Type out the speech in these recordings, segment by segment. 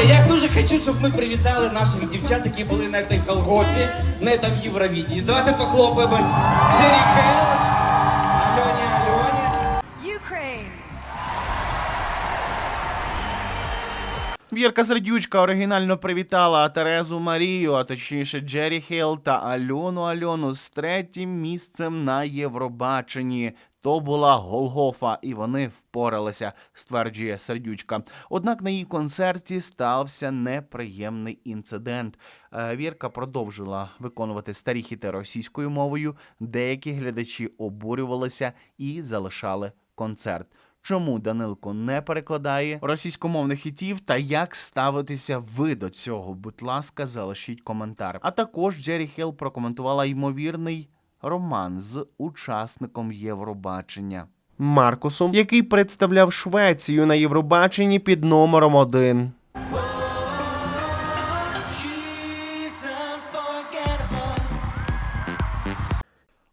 Я дуже хочу, щоб ми привітали наших дівчат, які були на цій Голгофі, на цьому Євровіді. Давайте похлопаємо Джері Хелл, Альоні Альоні. Ukraine. Вірка Сердючка оригінально привітала Терезу Марію, а точніше Джері Хейл та Альону Альону з третім місцем на Євробаченні. То була Голгофа, і вони впоралися, стверджує Сердючка. Однак на її концерті стався неприємний інцидент. Е, Вірка продовжила виконувати старі хіти російською мовою. Деякі глядачі обурювалися і залишали концерт. Чому Данилко не перекладає російськомовних хітів та як ставитися ви до цього? Будь ласка, залишіть коментар. А також Джері Хелл прокоментувала ймовірний роман з учасником Євробачення. Маркусом, який представляв Швецію на Євробаченні під номером один.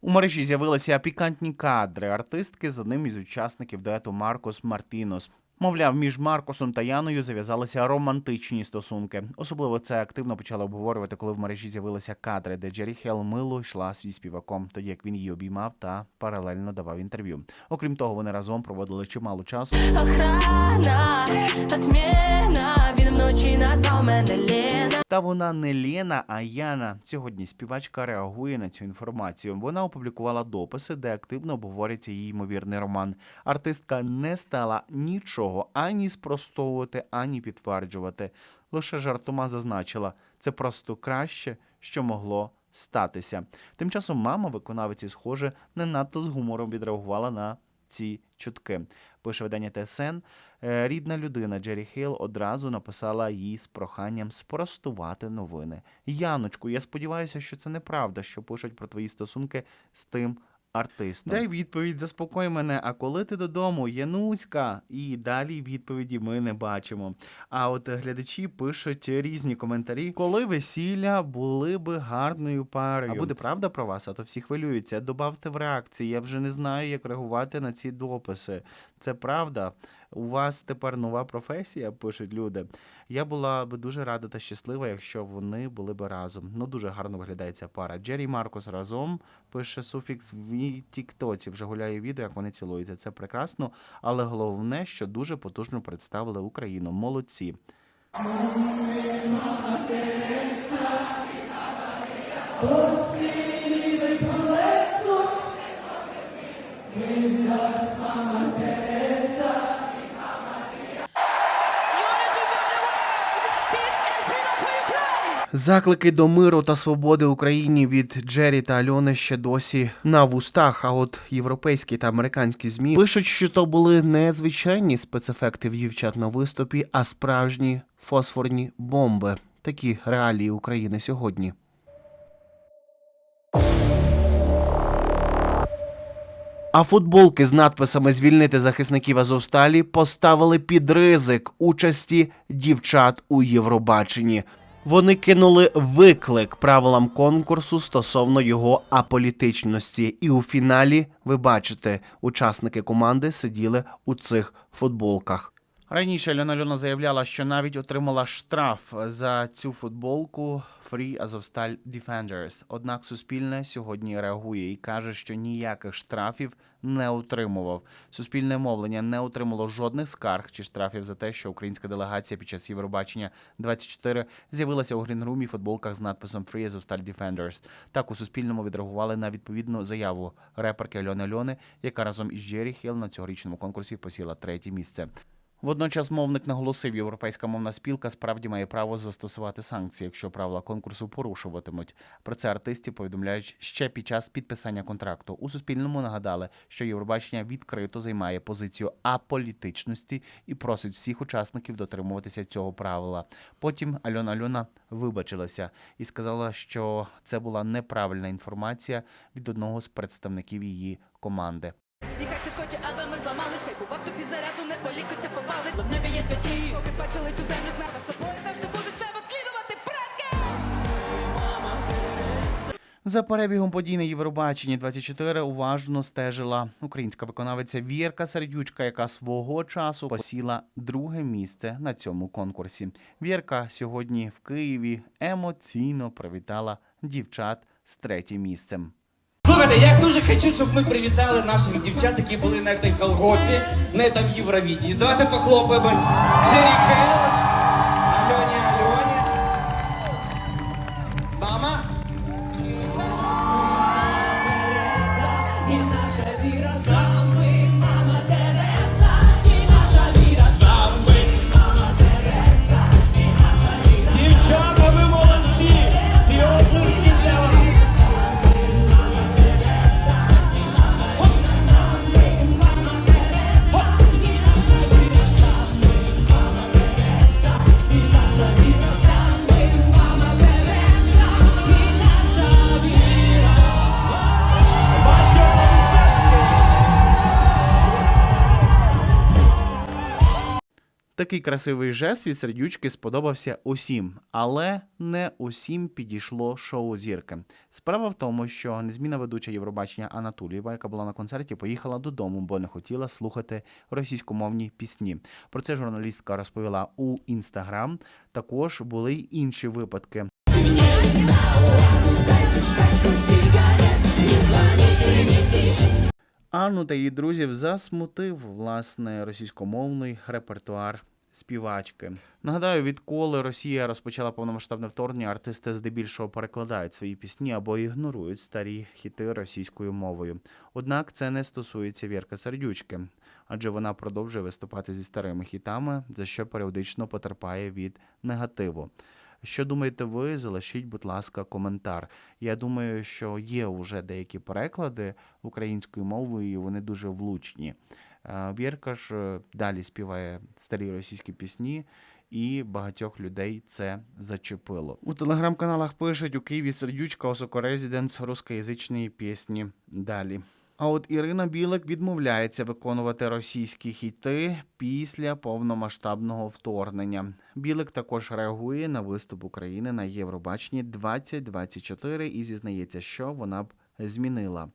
У мережі з'явилися пікантні кадри артистки з одним із учасників дуету Маркос Мартінос. Мовляв, між Маркосом та Яною зав'язалися романтичні стосунки. Особливо це активно почали обговорювати, коли в мережі з'явилися кадри, де Джері Хелл мило йшла свій співаком, тоді як він її обіймав та паралельно давав інтерв'ю. Окрім того, вони разом проводили чимало часу. Охрана, отмена, він вночі назвав мене Лена. Та вона не Лена, а Яна. Сьогодні співачка реагує на цю інформацію. Вона опублікувала дописи, де активно обговорюється її ймовірний роман. Артистка не стала нічого ані спростовувати, ані підтверджувати. Лише жартома зазначила, це просто краще, що могло статися. Тим часом мама виконавиці, схоже, не надто з гумором відреагувала на ці чутки. Пише видання ТСН. Е, Рідна людина Джері Хейл одразу написала їй з проханням спростувати новини. Яночку, я сподіваюся, що це неправда, що пишуть про твої стосунки з тим артистом. Дай відповідь, заспокой мене. А коли ти додому, Януська? І далі відповіді ми не бачимо. А от глядачі пишуть різні коментарі. Коли весілля були би гарною парою. А буде правда про вас, а то всі хвилюються. Добавте в реакції. Я вже не знаю, як реагувати на ці дописи. Це правда. У вас тепер нова професія, пишуть люди. Я була би дуже рада та щаслива, якщо вони були б разом. Ну дуже гарно виглядає ця пара. Джері Маркос разом пише суфікс в тіктоці. Вже гуляє відео, як вони цілуються. Це прекрасно, але головне, що дуже потужно представили Україну. Молодці. Заклики до миру та свободи Україні від Джері та Альони ще досі на вустах. А от європейські та американські змі пишуть, що то були не звичайні спецефекти в дівчат на виступі, а справжні фосфорні бомби. Такі реалії України сьогодні. А футболки з надписами Звільнити захисників Азовсталі поставили під ризик участі дівчат у Євробаченні. Вони кинули виклик правилам конкурсу стосовно його аполітичності. І у фіналі, ви бачите, учасники команди сиділи у цих футболках. Раніше Альона Льона заявляла, що навіть отримала штраф за цю футболку Free Azovstal Defenders. Однак Суспільне сьогодні реагує і каже, що ніяких штрафів не отримував. Суспільне мовлення не отримало жодних скарг чи штрафів за те, що українська делегація під час Євробачення 24 з'явилася у грінрумі в футболках з надписом Free Azovstal Defenders. Так у Суспільному відреагували на відповідну заяву реперки Альони Льони, яка разом із Джері Хіл на цьогорічному конкурсі посіла третє місце. Водночас мовник наголосив, європейська мовна спілка справді має право застосувати санкції, якщо правила конкурсу порушуватимуть. Про це артистів повідомляють ще під час підписання контракту. У Суспільному нагадали, що Євробачення відкрито займає позицію аполітичності і просить всіх учасників дотримуватися цього правила. Потім Альона Альона вибачилася і сказала, що це була неправильна інформація від одного з представників її команди. Хтось хоче, аби ми зламались, хай бував тобі заряду, не полікуться. В небі є святі, поки бачили цю землю, знав, з тобою завжди буду з тебе слідувати, братки! За перебігом подій на Євробаченні 24 уважно стежила українська виконавиця Вірка Сердючка, яка свого часу посіла друге місце на цьому конкурсі. Вірка сьогодні в Києві емоційно привітала дівчат з третім місцем. Слухайте, я дуже хочу, щоб ми привітали наших дівчат, які були на цій Голгофі, на цьому Євровіденні. Давайте похлопаємо Джері Хейл, Такий красивий жест від сердючки сподобався усім, але не усім підійшло шоу зірки. Справа в тому, що незмінна ведуча Євробачення Анатолієва, яка була на концерті, поїхала додому, бо не хотіла слухати російськомовні пісні. Про це журналістка розповіла у інстаграм. Також були й інші випадки. Анну та її друзів засмутив власне російськомовний репертуар співачки. Нагадаю, відколи Росія розпочала повномасштабне вторгнення, артисти здебільшого перекладають свої пісні або ігнорують старі хіти російською мовою. Однак це не стосується Вірка Сердючки, адже вона продовжує виступати зі старими хітами, за що періодично потерпає від негативу. Що думаєте ви? Залишіть, будь ласка, коментар. Я думаю, що є вже деякі переклади українською мовою, і вони дуже влучні. Е, Вірка ж е, далі співає старі російські пісні, і багатьох людей це зачепило. У телеграм-каналах пишуть у Києві сердючка Осоко Резиденс рускоязичні пісні. Далі. А от Ірина Білик відмовляється виконувати російські хіти після повномасштабного вторгнення. Білик також реагує на виступ України на Євробаченні 2024 і зізнається, що вона б змінила.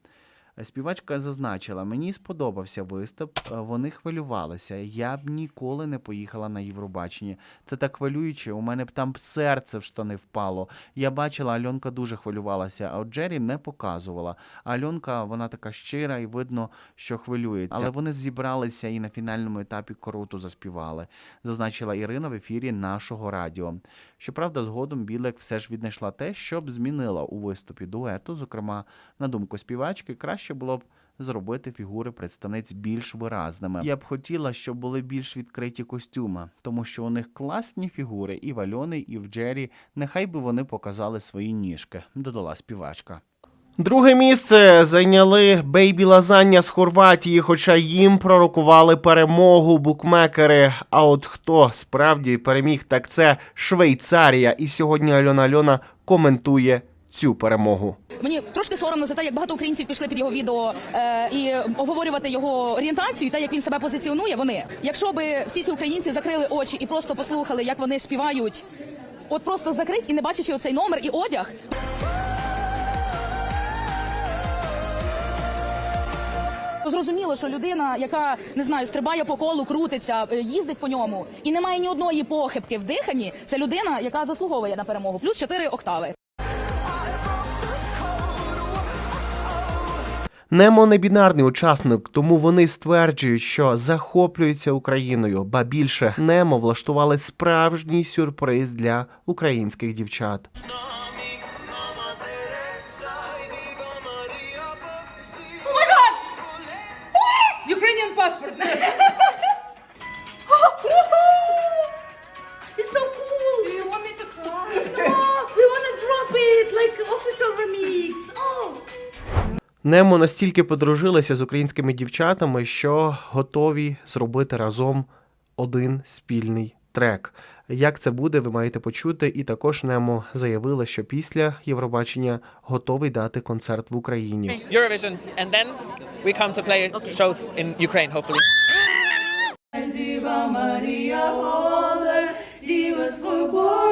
Співачка зазначила, мені сподобався виступ, е, вони хвилювалися. Я б ніколи не поїхала на Євробачення. Це так хвилююче. У мене б там серце в штани впало. Я бачила, Альонка дуже хвилювалася, а от Джері не показувала. Альонка, вона така щира і видно, що хвилюється. Але вони зібралися і на фінальному етапі круто заспівали, зазначила Ірина в ефірі нашого радіо. Щоправда, згодом Білек все ж віднайшла те, що б змінила у виступі дуету. Зокрема, на думку співачки, краще було б зробити фігури представниць більш виразними. Я б хотіла, щоб були більш відкриті костюми, тому що у них класні фігури і в Альони, і в Джері. Нехай би вони показали свої ніжки, додала співачка. Друге місце зайняли бейбі лазання з Хорватії, хоча їм пророкували перемогу букмекери. А от хто справді переміг, так це Швейцарія. І сьогодні Альона Альона коментує цю перемогу. Мені трошки соромно за те, як багато українців пішли під його відео е, і обговорювати його орієнтацію, та як він себе позиціонує. Вони, якщо би всі ці українці закрили очі і просто послухали, як вони співають, от просто закрить і не бачачи оцей номер і одяг. Зрозуміло, що людина, яка не знаю, стрибає по колу, крутиться, е, їздить по ньому і не має ні одної похибки в диханні. Це людина, яка заслуговує на перемогу. Плюс 4 октави. Немо не бінарний учасник, тому вони стверджують, що захоплюються Україною. Ба більше Немо влаштували справжній сюрприз для українських дівчат. Ukrainian passport. Немо настільки подружилися з українськими дівчатами, що готові зробити разом один спільний трек. Як це буде, ви маєте почути. І також Немо заявила, що після Євробачення готовий дати концерт в Україні. Eurovision, and then we come to play shows in Ukraine, hopefully. Діва Марія, Діва Свобода.